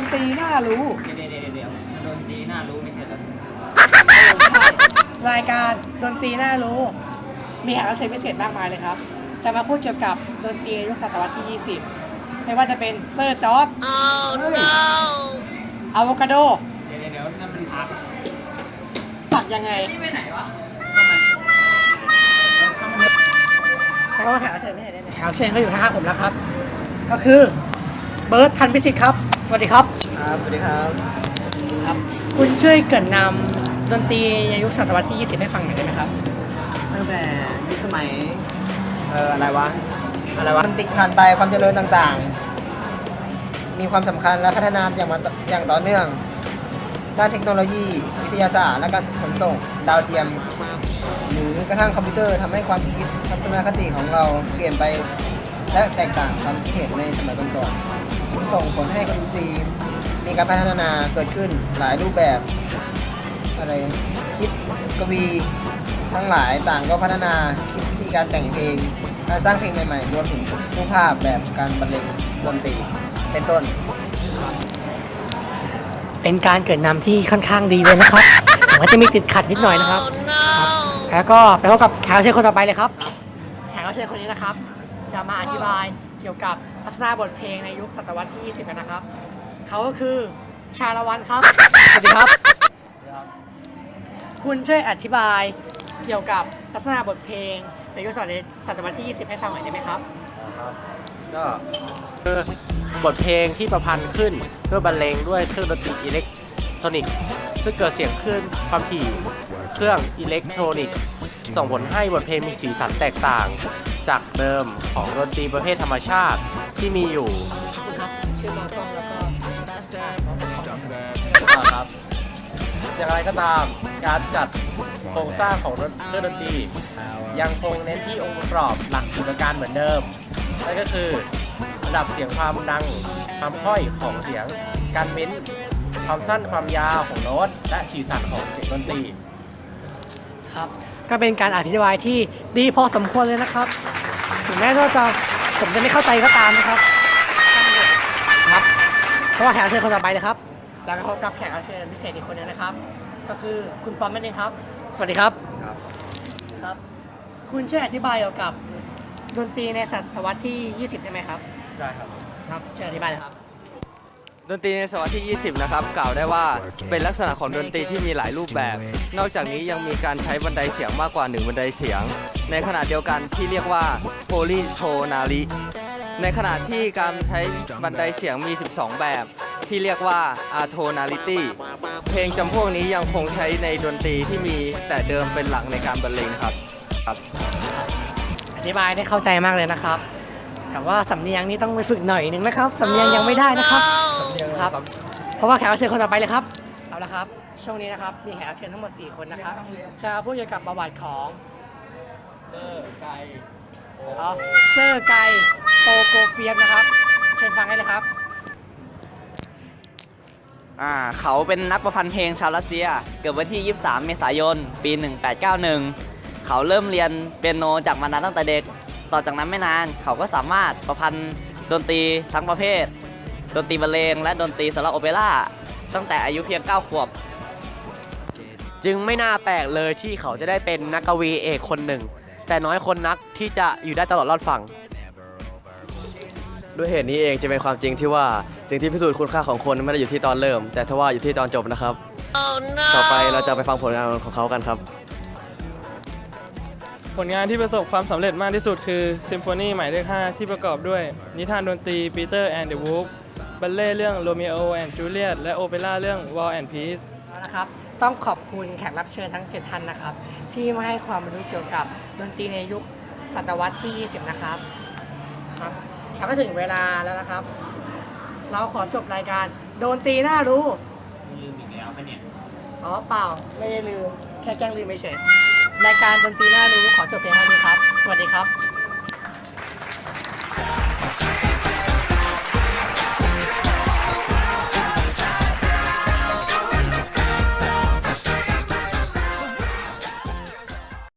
นตรีน่ารู้เดี๋ยวเดี๋ยวเดี๋ยวเดี๋ยวโดนตีหน้ารู้ไม่ใช่เหรอใช่รายการดนตรีน่ารู้ มีแขกรับเชิญพิเศษมากมายเลยครับ จะมาพูดเกี่ยวกับดนตรีในยุคศตวรรษที่ 20 ไม่ว่าจะเป็นเซอร์จอร์ดอะโวคาโดเดี๋ยวเดี๋ยวเดี๋ยวนั่นมันพักตัดยังไงนี่ไปไหนวะเพราะว่าแขกรับเชิญไม่เห็นแขกรับเชิญเขาอยู่ข้างๆผมแล้วครับ ก็คือ เบิร์ตพันธุ์พิสิทธิ์ครับ สวัสดีครับ ครับ สวัสดีครับครับ คุณช่วยเกรินนำดนตรีในยุคศตวรรษที่ 20 ให้ฟังหน่อยได้ไหมครับ ตั้งแต่ยุคสมัย เอ่อ อะไรวะ อะไรวะมันติดผ่านไปความเจริญต่างๆ มีความสำคัญและพัฒนาอย่างมาอย่างต่อเนื่อง ด้านเทคโนโลยี วิทยาศาสตร์ และการขนส่ง ดาวเทียม หรือกระทั่งคอมพิวเตอร์ทำให้ความคิดทัศนคติของเราเปลี่ยนไป และแตกต่างความคิดเห็นในสมัยก่อนๆ ส่งผลให้ดนตรีมีการพัฒนาเกิดขึ้นหลายรูปแบบอะไรคิดกวีทั้งหลายต่างก็พัฒนาคิดวิธีการแต่งเพลงการสร้างเพลงใหม่ๆรวมถึงรูปภาพแบบการบรรเลงดนตรีเป็นต้น เป็นการเกริดนำที่ค่อนข้างดีเลยนะครับแต่ว่าจะมีติดขัดนิดหน่อยนะครับครับ แล้วก็ไปพบกับแขกรับเชิญคนต่อไปเลยครับ แขกรับเชิญคนนี้นะครับ จะมาอธิบาย เกี่ยวกับทัศนาบทเพลงในยุคศตวรรษที่ 20 กันนะครับ เขาก็คือชาละวันครับ สวัสดีครับ คุณช่วยอธิบายเกี่ยวกับลักษณะบทเพลงในยุคศตวรรษที่ 20 ให้ฟังหน่อยได้ไหมครับ ก็คือบทเพลงที่ประพันธ์ขึ้นเพื่อบรรเลงด้วยเครื่องดนตรีอิเล็กทรอนิกส์ ซึ่งเกิดเสียงคลื่นความถี่เครื่องอิเล็กทรอนิกส์ส่งผลให้บทเพลงมีสีสันแตกต่าง จากเดิมของดนตรีประเภทธรรมชาติที่มีอยู่อบคุณครับชื่อมองกล้องแล้วก็ครับอย่างไรก็ตามการจัดโครงสร้างของเครื่องดนตรี ยังคงเน้นที่องค์ประกอบหลักสี่ประการเหมือนเดิมนั่นก็คือระดับเสียงความดังความค่อยของเสียงการเว้น ความสั้นความยาวของโน้ตและสีสันของเสียงดนตรี ครับ ก็เป็นการอธิบายที่ดีพอสมควรเลยนะครับ ถึงแม้ว่าจะผมจะไม่เข้าใจก็ตามนะครับ ครับเพราะว่าแขกรับเชิญคนต่อไปเลยครับ แล้วก็พบกับแขกรับเชิญพิเศษอีกคนหนึงนะครับ ก็คือคุณปอมนั่นเองครับ สวัสดีครับ ครับ ครับ คุณช่วยอธิบายเกี่ยวกับดนตรีในศตวรรษที่ 20 ได้ไหมครับ ได้ครับ ครับเชิญอธิบายเลยครับ ดนตรีในศตวรรษที่ 20 นะครับ กล่าวได้ว่าเป็นลักษณะของดนตรีที่มีหลายรูปแบบ นอกจากนี้ยังมีการใช้บันไดเสียงมากกว่า 1 บันไดเสียง ในขณะเดียวกันที่เรียกว่า polytonally ในขณะที่การใช้บันไดเสียงมี 12 แบบ ที่เรียกว่า atonality เพลงจำพวกนี้ยังคงใช้ในดนตรีที่มีแต่เดิมเป็นหลักในการบรรเลงครับครับ อธิบายได้เข้าใจมากเลยนะครับ แต่ว่าสำเนียงนี่ต้องไปฝึกหน่อยนึงนะครับ สำเนียงยังไม่ได้นะครับ ครับ เพราะว่าแขกรับเชิญคนต่อไปเลยครับเอาละครับ ช่วงนี้นะครับมีแขกรับเชิญทั้งหมด 4 คนนะครับจะพูดเกี่ยวกับประวัติของเซอร์ไกอ๋อเซอร์ไกโตโกเฟียสนะครับ เชิญฟังได้เลยครับอ่าเขาเป็นนักประพันธ์เพลงชาวรัสเซีย เกิดวันที่ 23 เมษายน ปี 1891 เขาเริ่มเรียนเปียโนจากมานานตั้งแต่เด็ก ต่อจากนั้นไม่นาน เขาก็สามารถประพันธ์ดนตรีทั้งประเภท ดนตรีบรรเลงและดนตรีสำหรับโอเปร่าตั้งแต่อายุเพียง 9 ขวบ จึงไม่น่าแปลกเลยที่เขาจะได้เป็นนักกวีเอกคนหนึ่ง แต่น้อยคนนักที่จะอยู่ได้ตลอดรอดฝั่ง ด้วยเหตุนี้เองจะเป็นความจริงที่ว่าสิ่งที่พิสูจน์คุณค่าของคนไม่ได้อยู่ที่ตอนเริ่ม แต่ทว่าอยู่ที่ตอนจบนะครับ ต่อไปเราจะไปฟังผลงานของเขากันครับ ผลงานที่ประสบความสำเร็จมากที่สุดคือซิมโฟนีหมายเลข5ที่ประกอบด้วย นิทานดนตรี Peter and the Wolf บัลเล่เรื่อง Romeo and Juliet และโอเปร่าเรื่อง War and Peace เอาละครับ ต้องขอบคุณแขกรับเชิญทั้ง 7 ท่านนะครับ ที่มาให้ความรู้เกี่ยวกับดนตรีในยุคศตวรรษที่ 20 นะครับ ครับแล้วก็ถึงเวลาแล้วนะครับ เราขอจบรายการโดนตีน่ารู้ ลืมอีกแล้วปะเนี่ย อ๋อเปล่า ไม่ได้ลืม แค่แกล้งลืมเฉยๆ รายการดนตรีน่ารู้ขอจบเพียงเท่านี้ครับ สวัสดีครับ